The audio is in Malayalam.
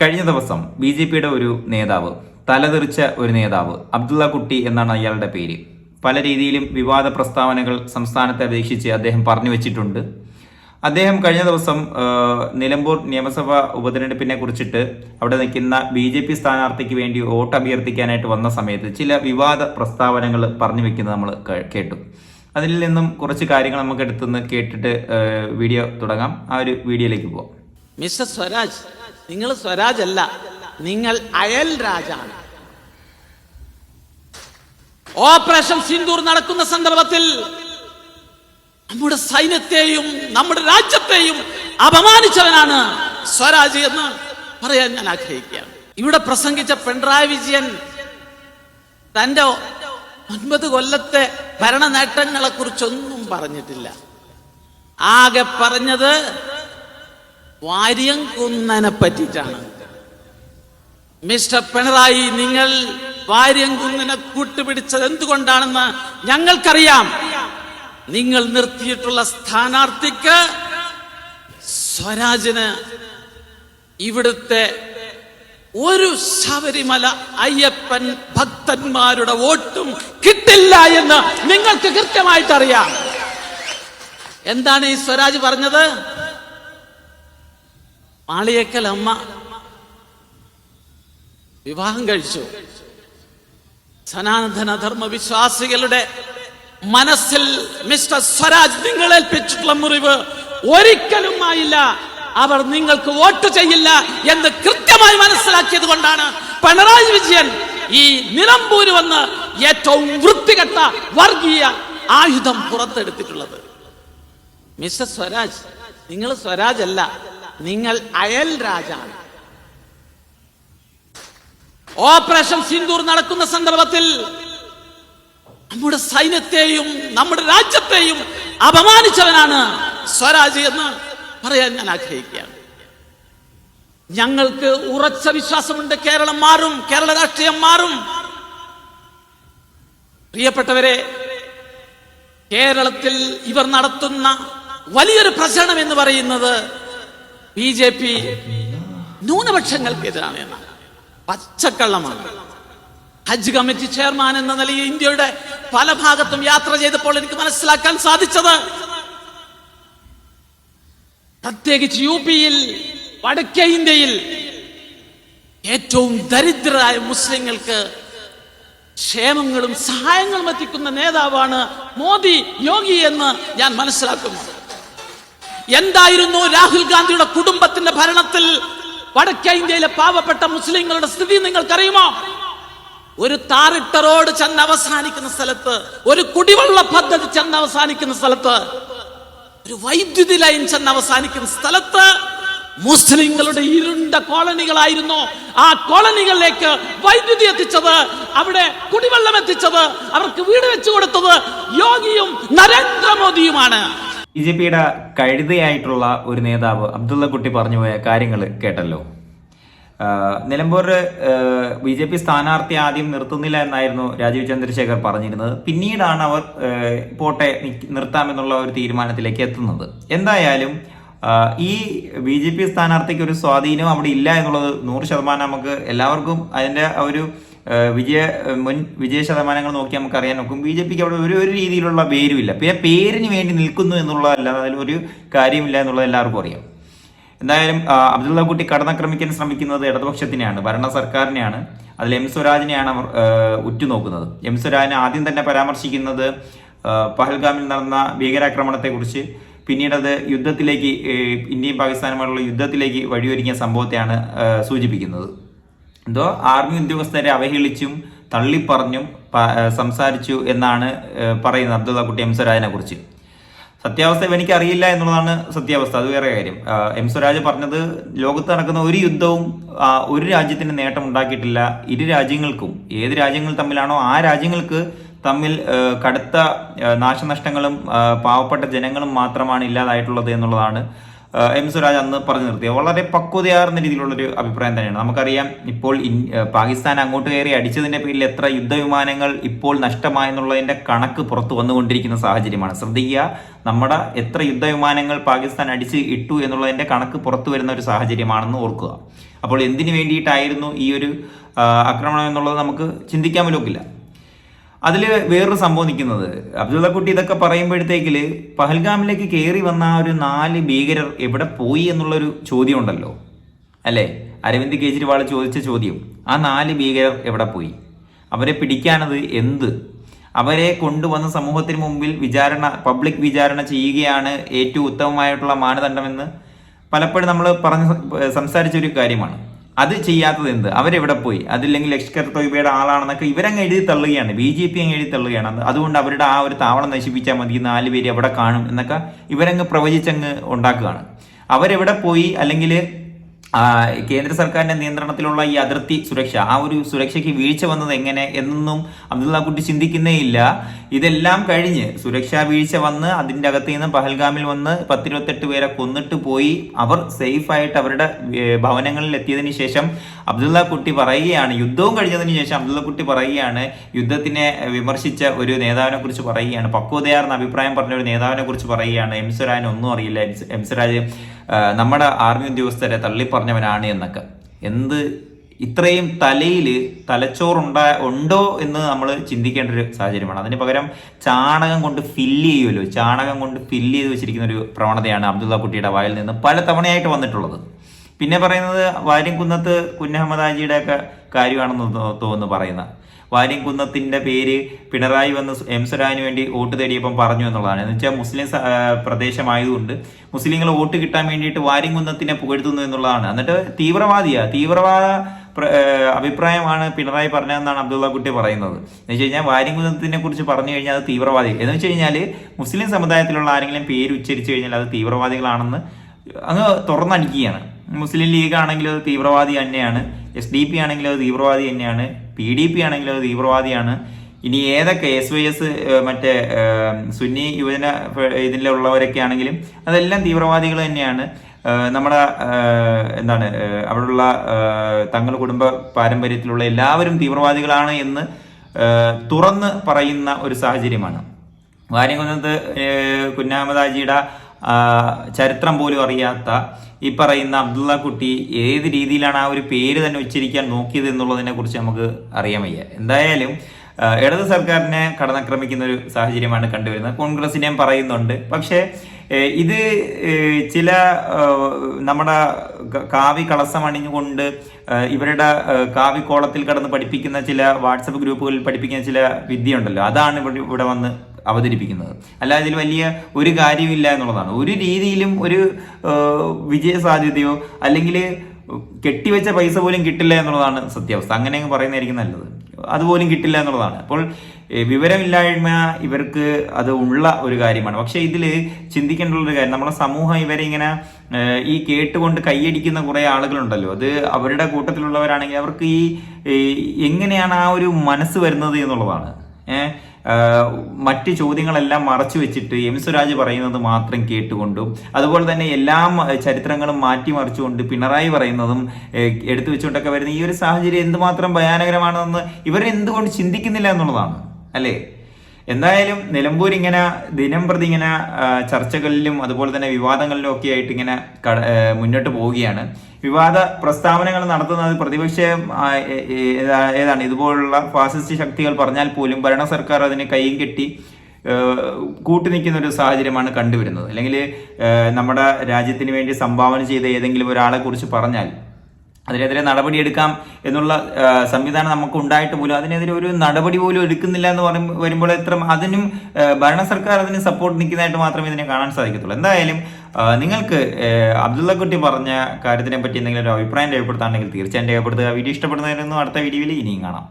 കഴിഞ്ഞ ദിവസം ബി ജെ പിയുടെ ഒരു നേതാവ് തലതെറിച്ച ഒരു നേതാവ് അബ്ദുള്ള കുട്ടി എന്നാണ് അയാളുടെ പേര്. പല രീതിയിലും വിവാദ പ്രസ്താവനകൾ സംസ്ഥാനത്തെ അപേക്ഷിച്ച് അദ്ദേഹം പറഞ്ഞു വെച്ചിട്ടുണ്ട്. അദ്ദേഹം കഴിഞ്ഞ ദിവസം നിലമ്പൂർ നിയമസഭാ ഉപതെരഞ്ഞെടുപ്പിനെ കുറിച്ചിട്ട് അവിടെ നിൽക്കുന്ന ബി ജെ പി സ്ഥാനാർത്ഥിക്ക് വേണ്ടി വോട്ട് അഭ്യർത്ഥിക്കാനായിട്ട് വന്ന സമയത്ത് ചില വിവാദ പ്രസ്താവനകൾ പറഞ്ഞു വെക്കുന്നത് നമ്മൾ കേട്ടു. അതിൽ നിന്നും കുറച്ച് കാര്യങ്ങൾ നമുക്ക് എടുത്തുനിന്ന് കേട്ടിട്ട് വീഡിയോ തുടങ്ങാം. ആ ഒരു വീഡിയോയിലേക്ക് പോവാം. മിസ്റ്റർ സ്വരാജ് നിങ്ങൾ സ്വരാജ് അല്ല നിങ്ങൾ അയൽ രാജാണ്. ഓപ്പറേഷൻ സിന്ദൂർ നടക്കുന്ന സന്ദർഭത്തിൽ നമ്മുടെ സൈന്യത്തെയും നമ്മുടെ രാജ്യത്തെയും അപമാനിച്ചവനാണ് സ്വരാജ് എന്ന് പറയാൻ ഞാൻ ആഗ്രഹിക്കുകയാണ്. ഇവിടെ പ്രസംഗിച്ച പിണറായി വിജയൻ തന്റെ ഒൻപത് കൊല്ലത്തെ ഭരണ നേട്ടങ്ങളെ കുറിച്ചൊന്നും പറഞ്ഞിട്ടില്ല. ആകെ പറഞ്ഞത് വാര്യംകുന്നനെ പറ്റിയിട്ടാണ് മിസ്റ്റർ പിണറായി നിങ്ങൾ വാര്യം കുന്നിനെ കൂട്ടുപിടിച്ചത് എന്തുകൊണ്ടാണെന്ന് ഞങ്ങൾക്കറിയാം. നിങ്ങൾ നിർത്തിയിട്ടുള്ള സ്ഥാനാർത്ഥിക്ക് സ്വരാജിന് ഇവിടുത്തെ ഒരു ശബരിമല അയ്യപ്പൻ ഭക്തന്മാരുടെ വോട്ടും കിട്ടില്ല എന്ന് നിങ്ങൾക്ക് കൃത്യമായിട്ടറിയാം. എന്താണ് ഈ സ്വരാജ് പറഞ്ഞത്? മാളിയേക്കൽ അമ്മ വിവാഹം കഴിച്ചു. സനാതന ധർമ്മ വിശ്വാസികളുടെ മനസ്സിൽ മിസ്റ്റർ സ്വരാജ് നിങ്ങൾ ഏൽപ്പിച്ചിട്ടുള്ള മുറിവ് ഒരിക്കലും ആയില്ല. അവർ നിങ്ങൾക്ക് വോട്ട് ചെയ്യില്ല എന്ന് കൃത്യമായി മനസ്സിലാക്കിയത് കൊണ്ടാണ് പിണറായി വിജയൻ ഈ നിലമ്പൂര് വന്ന് ഏറ്റവും വൃത്തികെട്ട വർഗീയ ആയുധം പുറത്തെടുത്തിട്ടുള്ളത്. മിസ്റ്റർ സ്വരാജ് നിങ്ങൾ സ്വരാജ് അല്ല നിങ്ങൾ അയൽ രാജാണ് ഓപ്പറേഷൻ സിന്ദൂർ നടക്കുന്ന സന്ദർഭത്തിൽ നമ്മുടെ സൈന്യത്തെയും നമ്മുടെ രാജ്യത്തെയും അപമാനിച്ചവനാണ് സ്വരാജ് എന്ന് പറയാൻ ഞാൻ ആഗ്രഹിക്കുകയാണ്. ഞങ്ങൾക്ക് ഉറച്ച വിശ്വാസമുണ്ട് കേരളം മാറും കേരള രാഷ്ട്രീയം മാറും. പ്രിയപ്പെട്ടവരെ കേരളത്തിൽ ഇവർ നടത്തുന്ന വലിയൊരു പ്രചരണം എന്ന് പറയുന്നത് ബി ജെ പി ന്യൂനപക്ഷങ്ങൾക്കെതിരാണ് എന്നാണ് പച്ചക്കള്ളമാണ്. ഹജ്ജ് കമ്മിറ്റി ചെയർമാൻ എന്ന നിലയിൽ ഇന്ത്യയുടെ പല ഭാഗത്തും യാത്ര ചെയ്തപ്പോൾ എനിക്ക് മനസ്സിലാക്കാൻ സാധിച്ചത് പ്രത്യേകിച്ച് യു പിയിൽ വടക്കേ ഇന്ത്യയിൽ ഏറ്റവും ദരിദ്രരായ മുസ്ലിങ്ങൾക്ക് ക്ഷേമങ്ങളും സഹായങ്ങളും എത്തിക്കുന്ന നേതാവാണ് മോദി യോഗി എന്ന് ഞാൻ മനസ്സിലാക്കുന്നു. എന്തായിരുന്നു രാഹുൽ ഗാന്ധിയുടെ കുടുംബത്തിന്റെ ഭരണത്തിൽ വടക്കേ ഇന്ത്യയിലെ പാവപ്പെട്ട മുസ്ലിങ്ങളുടെ സ്ഥിതി നിങ്ങൾക്കറിയുമോ? ഒരു താറിട്ട റോഡ് ചെന്ന് അവസാനിക്കുന്ന സ്ഥലത്ത് ഒരു കുടിവെള്ള പദ്ധതി ചെന്ന് അവസാനിക്കുന്ന സ്ഥലത്ത് ഒരു വൈദ്യുതി ലൈൻ ചെന്ന് അവസാനിക്കുന്ന സ്ഥലത്ത് മുസ്ലിങ്ങളുടെ ഇരുണ്ട കോളനികളായിരുന്നു. ആ കോളനികളിലേക്ക് വൈദ്യുതി എത്തിച്ചത് അവിടെ കുടിവെള്ളം എത്തിച്ചത് അവർക്ക് വീട് വെച്ചു കൊടുത്തത് യോഗിയും നരേന്ദ്രമോദിയുമാണ്. ബി ജെ പിയുടെ കഴുതയായിട്ടുള്ള ഒരു നേതാവ് അബ്ദുള്ള കുട്ടി പറഞ്ഞു പോയ കാര്യങ്ങൾ കേട്ടല്ലോ. നിലമ്പൂർ ബി ജെ പി സ്ഥാനാർത്ഥി ആദ്യം നിർത്തുന്നില്ല എന്നായിരുന്നു രാജീവ് ചന്ദ്രശേഖർ പറഞ്ഞിരുന്നത്. പിന്നീടാണ് അവർ പോട്ടെ നിർത്താമെന്നുള്ള ഒരു തീരുമാനത്തിലേക്ക് എത്തുന്നത്. എന്തായാലും ഈ ബി ജെ പി സ്ഥാനാർത്ഥിക്ക് ഒരു സ്വാധീനം അവിടെ ഇല്ല എന്നുള്ളത് നൂറ് ശതമാനം നമുക്ക് എല്ലാവർക്കും അതിന്റെ ഒരു വിജയ മുൻ വിജയ ശതമാനങ്ങൾ നോക്കി നമുക്ക് അറിയാൻ നോക്കും. ബി ജെ പിക്ക് അവിടെ ഒരു ഒരു രീതിയിലുള്ള പേരുമില്ല പിന്നെ പേരിന് വേണ്ടി നിൽക്കുന്നു എന്നുള്ളതല്ല അതിൽ ഒരു കാര്യമില്ല എന്നുള്ളത് എല്ലാവർക്കും അറിയാം. എന്തായാലും അബ്ദുള്ള കുട്ടി കടന്നാക്രമിക്കാൻ ശ്രമിക്കുന്നത് ഇടതുപക്ഷത്തിനെയാണ് ഭരണ സർക്കാരിനെയാണ്. അതിൽ എം സ്വരാജിനെയാണ് അവർ ഉറ്റുനോക്കുന്നത്. എം സ്വരാജിനെ ആദ്യം തന്നെ പരാമർശിക്കുന്നത് പഹൽഗാമിൽ നടന്ന ഭീകരാക്രമണത്തെക്കുറിച്ച് പിന്നീട് അത് യുദ്ധത്തിലേക്ക് ഇന്ത്യയും പാകിസ്ഥാനുമായുള്ള യുദ്ധത്തിലേക്ക് വഴിയൊരുങ്ങിയ സംഭവത്തെയാണ് സൂചിപ്പിക്കുന്നത്. എന്തോ ആർമി ഉദ്യോഗസ്ഥരെ അവഹേളിച്ചും തള്ളിപ്പറഞ്ഞും സംസാരിച്ചു എന്നാണ് പറയുന്നത് അബ്ദുള്ള കുട്ടി എം സ്വരാജിനെ കുറിച്ച്. സത്യാവസ്ഥ എനിക്ക് അറിയില്ല എന്നുള്ളതാണ് സത്യാവസ്ഥ. അത് വേറെ കാര്യം. എം സ്വരാജ് പറഞ്ഞത് ലോകത്ത് നടക്കുന്ന ഒരു യുദ്ധവും ഒരു രാജ്യത്തിന് നേട്ടം ഉണ്ടാക്കിയിട്ടില്ല. ഇരു രാജ്യങ്ങൾക്കും ഏത് രാജ്യങ്ങൾ തമ്മിലാണോ ആ രാജ്യങ്ങൾക്ക് തമ്മിൽ കടുത്ത നാശനഷ്ടങ്ങളും പാവപ്പെട്ട ജനങ്ങളും മാത്രമാണ് ഇല്ലാതായിട്ടുള്ളത് എന്നുള്ളതാണ് എം സ്വരാജ് അന്ന് പറഞ്ഞു നിർത്തിയത് വളരെ പക്വതയാർന്ന രീതിയിലുള്ളൊരു അഭിപ്രായം തന്നെയാണ്. നമുക്കറിയാം ഇപ്പോൾ പാകിസ്ഥാൻ അങ്ങോട്ട് കയറി അടിച്ചതിന്റെ പേരിൽ എത്ര യുദ്ധവിമാനങ്ങൾ ഇപ്പോൾ നഷ്ടമായെന്നുള്ളതിന്റെ കണക്ക് പുറത്തു വന്നുകൊണ്ടിരിക്കുന്ന സാഹചര്യമാണ്. ശ്രദ്ധിക്കുക നമ്മുടെ എത്ര യുദ്ധവിമാനങ്ങൾ പാകിസ്ഥാൻ അടിച്ച് ഇട്ടു എന്നുള്ളതിന്റെ കണക്ക് പുറത്തു വരുന്ന ഒരു സാഹചര്യമാണെന്ന് ഓർക്കുക. അപ്പോൾ എന്തിനു വേണ്ടിയിട്ടായിരുന്നു ഈ ഒരു ആക്രമണം എന്നുള്ളത് നമുക്ക് ചിന്തിക്കാൻ പോലും ഒക്കില്ല അതിൽ വേറൊരു സംഭവം നിൽക്കുന്നത്. അബ്ദുള്ള കുട്ടി ഇതൊക്കെ പറയുമ്പോഴത്തേക്കിൽ പഹൽഗാമിലേക്ക് കയറി വന്ന ആ ഒരു നാല് ഭീകരർ എവിടെ പോയി എന്നുള്ളൊരു ചോദ്യം ഉണ്ടല്ലോ അല്ലേ? അരവിന്ദ് കെജ്രിവാൾ ചോദിച്ച ചോദ്യം. ആ നാല് ഭീകരർ എവിടെ പോയി? അവരെ പിടിക്കാനത് എന്ത്? അവരെ കൊണ്ടുവന്ന സമൂഹത്തിന് മുമ്പിൽ വിചാരണ പബ്ലിക് വിചാരണ ചെയ്യുകയാണ് ഏറ്റവും ഉത്തമമായിട്ടുള്ള മാനദണ്ഡമെന്ന് പലപ്പോഴും നമ്മൾ പറഞ്ഞ് സംസാരിച്ച ഒരു കാര്യമാണ്. അത് ചെയ്യാത്തത് എന്ത്? അവരെവിടെ പോയി? അതില്ലെങ്കിൽ ലഷ്കർ തൊയ്ബയുടെ ആളാണെന്നൊക്കെ ഇവരങ്ങ് എഴുതി തള്ളുകയാണ്. ബി ജെ പി അങ്ങ് എഴുതി തള്ളുകയാണ്. അതുകൊണ്ട് അവരുടെ ആ ഒരു താവളം നശിപ്പിച്ചാൽ മതി നാല് പേര് എവിടെ കാണും എന്നൊക്കെ ഇവരങ്ങ് പ്രവചിച്ചങ്ങ് ഉണ്ടാക്കുകയാണ്. അവരെവിടെ പോയി? അല്ലെങ്കിൽ കേന്ദ്ര സർക്കാരിന്റെ നിയന്ത്രണത്തിലുള്ള ഈ അതിർത്തി സുരക്ഷ ആ ഒരു സുരക്ഷയ്ക്ക് വീഴ്ച വന്നത് എങ്ങനെ എന്നൊന്നും അബ്ദുള്ള കുട്ടി ചിന്തിക്കുന്നേ ഇല്ല ഇതെല്ലാം കഴിഞ്ഞ് സുരക്ഷാ വീഴ്ച വന്ന് അതിന്റെ അകത്ത് നിന്ന് പഹൽഗാമിൽ വന്ന് പത്തിരുപത്തെട്ട് പേരെ കൊന്നിട്ട് പോയി. അവർ സേഫ് ആയിട്ട് അവരുടെ ഭവനങ്ങളിൽ എത്തിയതിനു ശേഷം അബ്ദുള്ള കുട്ടി പറയുകയാണ് യുദ്ധവും കഴിഞ്ഞതിന് ശേഷം അബ്ദുള്ള കുട്ടി പറയുകയാണ് യുദ്ധത്തിനെ വിമർശിച്ച ഒരു നേതാവിനെ കുറിച്ച് പറയുകയാണ്. പക്വതയാർന്ന അഭിപ്രായം പറഞ്ഞ ഒരു നേതാവിനെ കുറിച്ച് പറയുകയാണ്. എം ഒന്നും അറിയില്ല. എം നമ്മുടെ ആർമി ഉദ്യോഗസ്ഥരെ തള്ളിപ്പറഞ്ഞവനാണ് എന്നൊക്കെ. എന്ത് ഇത്രയും തലയിൽ തലച്ചോറുണ്ടാ ഉണ്ടോ എന്ന് നമ്മൾ ചിന്തിക്കേണ്ട ഒരു സാഹചര്യമാണ്. അതിന് പകരം ചാണകം കൊണ്ട് ഫില്ല് ചെയ്യുമല്ലോ. ചാണകം കൊണ്ട് ഫില്ല് ചെയ്ത് വെച്ചിരിക്കുന്ന ഒരു പ്രവണതയാണ് അബ്ദുള്ള കുട്ടിയുടെ വായിൽ നിന്ന് പല തവണയായിട്ട് വന്നിട്ടുള്ളത്. പിന്നെ പറയുന്നത് വാര്യംകുന്നത്ത് കുഞ്ഞഹമ്മദ് ഹാജിയുടെ ഒക്കെ കാര്യമാണെന്ന് തോന്നുന്നു പറയുന്നത് വാര്യംകുന്നത്തിന്റെ പേര് പിണറായി വന്ന് എം സ്വരാജിന് വേണ്ടി വോട്ട് തേടിയപ്പം പറഞ്ഞു എന്നുള്ളതാണ്. എന്ന് വെച്ചാൽ മുസ്ലിം പ്രദേശമായതുകൊണ്ട് മുസ്ലിങ്ങൾ വോട്ട് കിട്ടാൻ വേണ്ടിയിട്ട് വാര്യംകുന്നത്തിനെ പുകഴ്ത്തുന്നു എന്നുള്ളതാണ്. എന്നിട്ട് തീവ്രവാദിയാ. തീവ്രവാദ അഭിപ്രായമാണ് പിണറായി പറഞ്ഞതെന്നാണ് അബ്ദുള്ള കുട്ടി പറയുന്നത്. എന്ന് വെച്ച് കഴിഞ്ഞാൽ വാര്യംകുന്നത്തിനെ കുറിച്ച് പറഞ്ഞു കഴിഞ്ഞാൽ അത് തീവ്രവാദി. എന്ന് വെച്ച് കഴിഞ്ഞാൽ മുസ്ലിം സമുദായത്തിലുള്ള ആരെങ്കിലും പേര് ഉച്ചരിച്ചു കഴിഞ്ഞാൽ അത് തീവ്രവാദികളാണെന്ന് അങ്ങ് തുറന്നടിക്കുകയാണ്. മുസ്ലിം ലീഗ് ആണെങ്കിലും അത് തീവ്രവാദി തന്നെയാണ്. എസ് ഡി പി ആണെങ്കിലും അത് തീവ്രവാദി തന്നെയാണ്. പി ഡി പി ആണെങ്കിലും അത് തീവ്രവാദിയാണ്. ഇനി ഏതൊക്കെ എസ് വൈ എസ് മറ്റേ സുന്നി യുവജന ഇതിലുള്ളവരൊക്കെ ആണെങ്കിലും അതെല്ലാം തീവ്രവാദികൾ തന്നെയാണ്. നമ്മുടെ എന്താണ് അവിടെയുള്ള തങ്ങൾ കുടുംബ പാരമ്പര്യത്തിലുള്ള എല്ലാവരും തീവ്രവാദികളാണ് എന്ന് തുറന്ന് പറയുന്ന ഒരു സാഹചര്യമാണ്. വാര്യംകുന്നത്ത് ആ, ചരിത്രം പോലും അറിയാത്ത ഈ പറയുന്ന അബ്ദുള്ള കുട്ടി ഏത് രീതിയിലാണ് ആ ഒരു പേര് തന്നെ ഉച്ചരിക്കാൻ നോക്കിയത് എന്നുള്ളതിനെ കുറിച്ച് നമുക്ക് അറിയാൻ വയ്യ. എന്തായാലും ഇടത് സർക്കാരിനെ കടന്നാക്രമിക്കുന്ന ഒരു സാഹചര്യമാണ് കണ്ടുവരുന്നത്. കോൺഗ്രസിനെയും പറയുന്നുണ്ട്. പക്ഷേ ഇത് ചില നമ്മുടെ കാവി കളസം അണിഞ്ഞുകൊണ്ട് ഇവരുടെ കാവി കാവിക്കോളത്തിൽ കടന്ന് പഠിപ്പിക്കുന്ന ചില വാട്സപ്പ് ഗ്രൂപ്പുകളിൽ പഠിപ്പിക്കുന്ന ചില വിദ്യയുണ്ടല്ലോ. അതാണ് ഇവിടെ ഇവിടെ വന്ന് അവതരിപ്പിക്കുന്നത്. അല്ലാതെ ഇതിൽ വലിയ ഒരു കാര്യമില്ല എന്നുള്ളതാണ്. ഒരു രീതിയിലും ഒരു വിജയ സാധ്യതയോ അല്ലെങ്കിൽ കെട്ടിവെച്ച പൈസ പോലും കിട്ടില്ല എന്നുള്ളതാണ് സത്യാവസ്ഥ. അങ്ങനെ അങ്ങ് പറയുന്നതായിരിക്കും നല്ലത്. അതുപോലും കിട്ടില്ല എന്നുള്ളതാണ്. അപ്പോൾ വിവരമില്ലായ്മ ഇവർക്ക് അത് ഉള്ള ഒരു കാര്യമാണ്. പക്ഷേ ഇതിൽ ചിന്തിക്കേണ്ട ഒരു കാര്യം നമ്മുടെ സമൂഹം ഇവരെ ഇങ്ങനെ ഈ കേട്ടുകൊണ്ട് കൈയടിക്കുന്ന കുറേ ആളുകളുണ്ടല്ലോ. അത് അവരുടെ കൂട്ടത്തിലുള്ളവരാണെങ്കിൽ അവർക്ക് ഈ എങ്ങനെയാണ് ആ ഒരു മനസ്സ് വരുന്നത് എന്നുള്ളതാണ്. ഏഹ് മറ്റ് ചോദ്യങ്ങളെല്ലാം മറച്ചു വെച്ചിട്ട് എം സ്വരാജ് പറയുന്നത് മാത്രം കേട്ടുകൊണ്ടും അതുപോലെ തന്നെ എല്ലാ ചരിത്രങ്ങളും ചരിത്രങ്ങളും മാറ്റിമറിച്ചുകൊണ്ട് പിണറായി പറയുന്നതും എടുത്തു വെച്ചുകൊണ്ടൊക്കെ വരുന്ന ഈ ഒരു സാഹചര്യം എന്തുമാത്രം ഭയാനകരമാണെന്ന് ഇവരെന്തുകൊണ്ട് ചിന്തിക്കുന്നില്ല എന്നുള്ളതാണ് അല്ലേ? എന്തായാലും നിലമ്പൂർ ഇങ്ങനെ ദിനം പ്രതി ഇങ്ങനെ ചർച്ചകളിലും അതുപോലെ തന്നെ വിവാദങ്ങളിലും ഒക്കെ ആയിട്ട് ഇങ്ങനെ മുന്നോട്ട് പോവുകയാണ്. വിവാദ പ്രസ്താവനകൾ നടത്തുന്നത് പ്രതിപക്ഷ ഏതാണ്? ഇതുപോലുള്ള ഫാസിസ്റ്റ് ശക്തികൾ പറഞ്ഞാൽ പോലും ഭരണ സർക്കാർ അതിന് കൈയും കൂട്ടു കൂട്ടി നിൽക്കുന്ന ഒരു സാഹചര്യമാണ് കണ്ടുവരുന്നത്. അല്ലെങ്കിൽ നമ്മുടെ രാജ്യത്തിന് വേണ്ടി സംഭാവന ചെയ്ത ഏതെങ്കിലും ഒരാളെ കുറിച്ച് പറഞ്ഞാൽ അതിനെതിരെ നടപടിയെടുക്കാം എന്നുള്ള സംവിധാനം നമുക്ക് ഉണ്ടായിട്ട് പോലും അതിനെതിരെ ഒരു നടപടി പോലും എടുക്കുന്നില്ല എന്ന് പറയും വരുമ്പോൾ എത്ര അതിനും ഭരണ സർക്കാർ അതിന് സപ്പോർട്ട് നിൽക്കുന്നതായിട്ട് മാത്രമേ ഇതിനെ കാണാൻ സാധിക്കത്തുള്ളൂ. എന്തായാലും നിങ്ങൾക്ക് അബ്ദുള്ള കുട്ടി പറഞ്ഞ കാര്യത്തിനെ പറ്റി എന്തെങ്കിലും ഒരു അഭിപ്രായം രേഖപ്പെടുത്താണെങ്കിൽ തീർച്ചയായും രേഖപ്പെടുത്തുക. വീഡിയോ ഇഷ്ടപ്പെടുന്നതിനൊന്നും അടുത്ത വീഡിയോയിൽ ഇനിയും കാണാം.